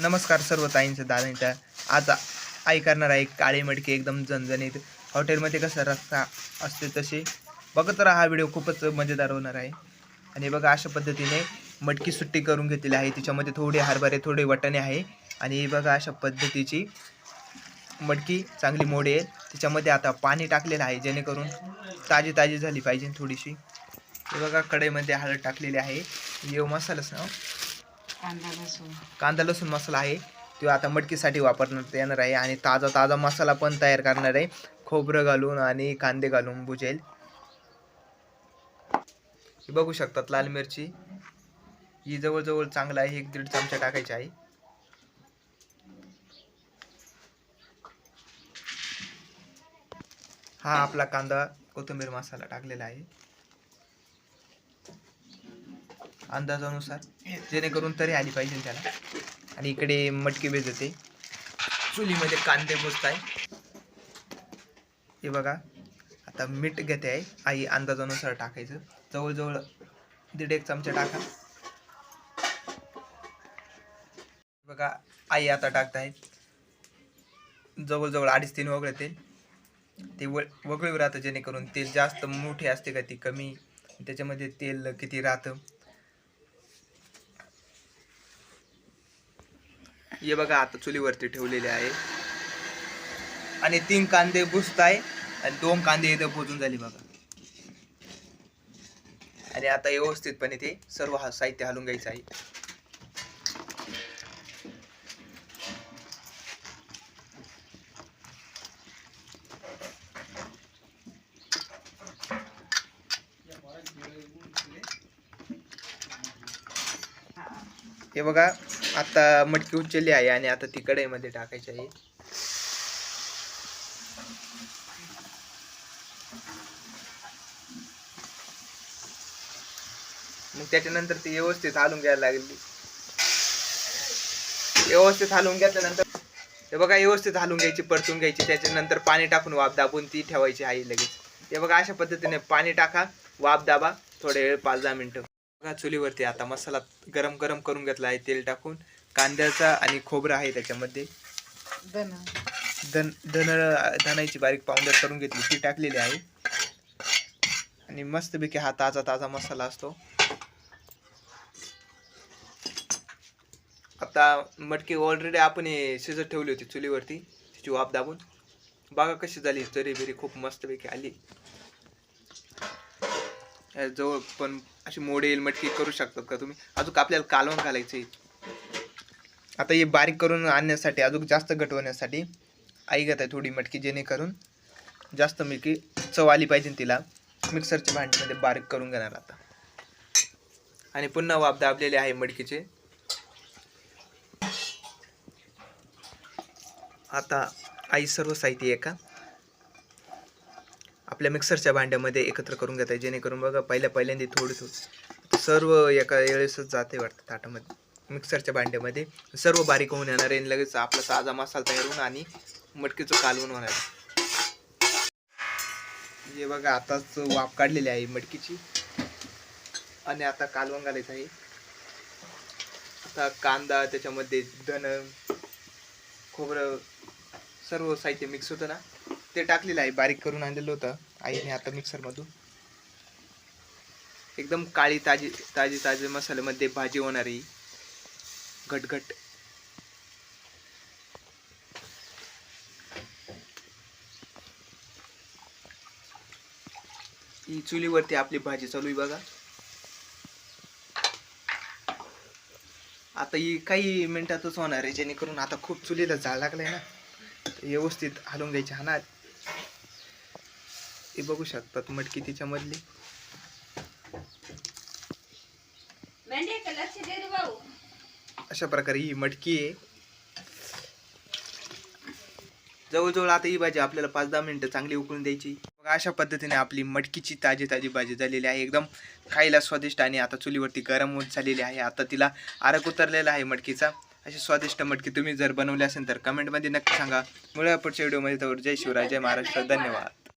नमस्कार सर्व ताईंचं दादांच्या. आज आई करणार आहे काळे मडके एकदम झणझणीत. हॉटेलमध्ये कसं रस्ता असते तसे बघत राहा हा व्हिडिओ खूपच मजेदार होणार आहे. आणि बघा अशा पद्धतीने मटकी सुट्टी करून घेतलेली आहे. तिच्यामध्ये थोडे हरभरे थोडे वटाणे आहे. आणि बघा अशा पद्धतीची मटकी चांगली मोडी आहे. तिच्यामध्ये आता पाणी टाकलेलं आहे जेणेकरून ताजी ताजी झाली पाहिजे थोडीशी. हे बघा कढईमध्ये हळद टाकलेली आहे. येऊ मसालाच ना कांदा लसूण. कांदा लसूण मसाला आहे. तो आता मटकीसाठी वापरण्यात येणार आहे आणि ताजा ताजा मसाला पण तयार करणार आहे. खोबरं घालून आणि कांदे घालून भुजेल हे बघू शकतात लाल मिरची. ही जवळजवळ चांगला आहे. एक दीड चमचा टाकायची आहे. हा आपला कांदा कोथिंबीर मसाला टाकलेला आहे. अंदाजानुसार जेणेकरून तरी आली पाहिजे त्याला. आणि इकडे मटकी भिजते चुलीमध्ये कांदे भुजत आहे हे बघा आता मीठ घेते आहे आई अंदाजानुसार टाकायचं. जवळजवळ दीड एक चमचा टाका. बघा आई आता टाकत आहे जवळजवळ अडीच तीन वगळे तेल. ते वळ वगळी राहतं जेणेकरून तेल जास्त मोठे असते का ती कमी. त्याच्यामध्ये तेल किती राहतं. हे बघा आता चुलीवरती ठेवलेले आहे. आणि तीन कांदे भुजताय आणि दोन कांदे इथं भुजून झाले बघा. आणि आता व्यवस्थितपणे ते सर्व हा साहित्य हलून घ्यायचं आहे. हे बघा आता मटकी उचलली आहे आणि आता ती कढईमध्ये टाकायची आहे. मग त्याच्यानंतर ती व्यवस्थित हालून घ्यायला लागली. व्यवस्थित हालून घेतल्यानंतर हे बघा व्यवस्थित हालून घ्यायची परतून घ्यायची. त्याच्यानंतर पाणी टाकून वाफ दाबून ती ठेवायची आहे लगेच. हे बघा अशा पद्धतीने पाणी टाका वाफ दाबा थोडे वेळ पाच दहा मिनिटं. बघा चुलीवरती आता मसाला गरम गरम करून घेतला आहे तेल टाकून. कांद्याचा आणि खोबरं आहे त्याच्यामध्ये. धन. धन धन धनाची बारीक पावडर करून घेतली ती टाकलेली आहे. आणि मस्तपैकी हा ताजा ताजा मसाला असतो. आता मटकी ऑलरेडी आपण हे शिजत ठेवली होती चुलीवरती तिची वाफ दाबून. बघा कशी झाली तरी बिरी खूप मस्तपैकी आली. जवळ पण अशी मोडेल मटकी करू शकतात का तुम्ही? अजून आपल्याला कालवण घालायचं आहे आता हे बारीक करून आणण्यासाठी अजून जास्त घटवण्यासाठी आई घेत आहे थोडी मटकी जेणेकरून जास्त मिळकी चव आली पाहिजे तिला. मिक्सरच्या भांडीमध्ये बारीक करून घेणार आता. आणि पुन्हा वाप दाबलेले आहे मडकीचे आता आई सर्व साहित्य एका आपल्या मिक्सरच्या भांड्यामध्ये एकत्र करून घेत आहे जेणेकरून बघा पहिल्या पहिल्यांदा थोडी थोडी सर्व एका वेळेसच जाते वाटतं ताटामध्ये. मिक्सरच्या भांड्यामध्ये सर्व बारीक होऊन येणार आहे आणि लगेच आपला ताजा मसाला तयार होऊन आणि मटकीचं कालवून होणार हे बघा आताच वाफ काढलेली आहे मटकीची. आणि आता कालवण घालायचं आहे. आता कांदा त्याच्यामध्ये धन खोबरं सर्व साहित्य मिक्स होतं ना ते टाकलेलं आहे. बारीक करून आणलेलं होतं. आईने आता मिक्सरमधून. एकदम काळी ताजी ताजी ताजे मसाल्यामध्ये भाजी होणारी घटघट. ही चुलीवरती आपली भाजी चालू आहे बघा. आता ही काही मिनिटातच होणार आहे जेणेकरून आता खूप चुलीला जाळ लागलाय ना. व्यवस्थित हलवून घ्यायची. हा हे बघू शकतात मटकी तिच्यामधली. अशा प्रकारे ही मटकी आहे. जवळजवळ आता ही भाजी आपल्याला पाच दहा मिनिटं चांगली उकळून द्यायची. अशा पद्धतीने आपली मटकीची ताजी ताजी भाजी झालेली आहे. एकदम खायला स्वादिष्ट आणि आता चुलीवरती गरम होत झालेली आहे. आता तिला आरक उतरलेला आहे मटकीचा. अशी स्वादिष्ट मटकी तुम्ही जर बनवली असेल तर कमेंटमध्ये नक्की सांगा. मुळे पुढच्या व्हिडिओमध्ये तर जय शिवराय जय महाराष्ट्र. धन्यवाद.